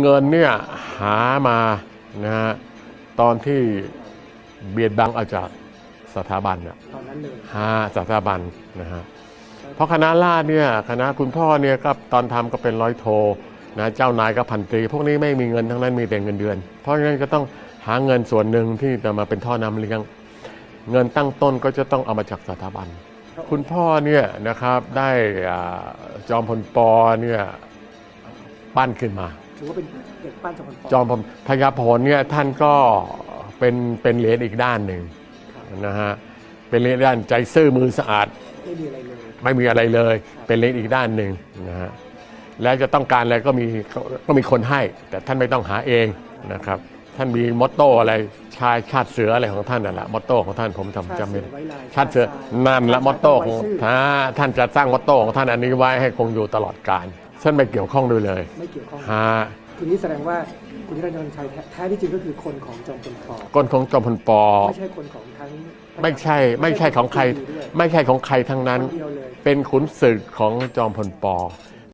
เงินเนี่ยหามานะฮะตอนที่เบียดบังเอาจากสถาบันน่ะตอนนั้นเลยหาสถาบันนะฮะเพราะคณะราษฎรเนี่ยคณะคุณพ่อเนี่ยก็ตอนทำก็เป็นร้อยโทนะเจ้านายก็พันตรี พวกนี้ไม่มีเงินทั้งนั้นมีแต่เงินเดือน เพราะฉะนั้นก็ต้องหาเงินส่วนหนึ่งที่จะมาเป็นท่อนำเลี้ยง เงินตั้งต้นก็จะต้องเอามาจากสถาบัน คุณพ่อเนี่ยนะครับได้อ่าจอมพลปอเนี่ยปั้นขึ้นมา ถือว่าเป็นเด็กปั้นจอมพลปจอมพลพญาพลเนี่ยท่านก็เป็นเป็นเหรียญอีกด้านหนึ่งครับนะฮะเป็นเหรียญด้านใจซื่อมือสะอาดไม่มีอะไรเลยไม่มีอะไรเลย เป็นเหรียญอีกด้านหนึ่งนะฮะแล้วจะต้องการอะไรก็มีก็มีคนให้ แต่ท่านไม่ต้องหาเองนะครับ ท่านมีมอตโต้อะไรชายชาติเสืออะไรของท่านนั่นแหละมอตโต้ของท่านผมจำจำไม่ได้ไว้ลายชาติเสือนั่นละมอตโต้ของไว้ชื่ท่าท่านจะสร้างมอตโต้ของท่านอันนี้ไว้ให้คงอยู่ตลอดกาล ท่านไม่เกี่ยวข้องด้วยเลยไม่เกี่ยวข้องฮะทีนี้แสดงว่าคุณนิรันดรชัยแท้แท้ที่จริงก็คือคนของจอมพลปก้นของจอมพลปอ ไม่ใช่คนของทั้งไม่ใช่ไม่ใช่ของใครด้วยไม่ใช่ของใครทั้งนั้น คนเดียวเลย เป็นขุนศึกของจอมพลปออ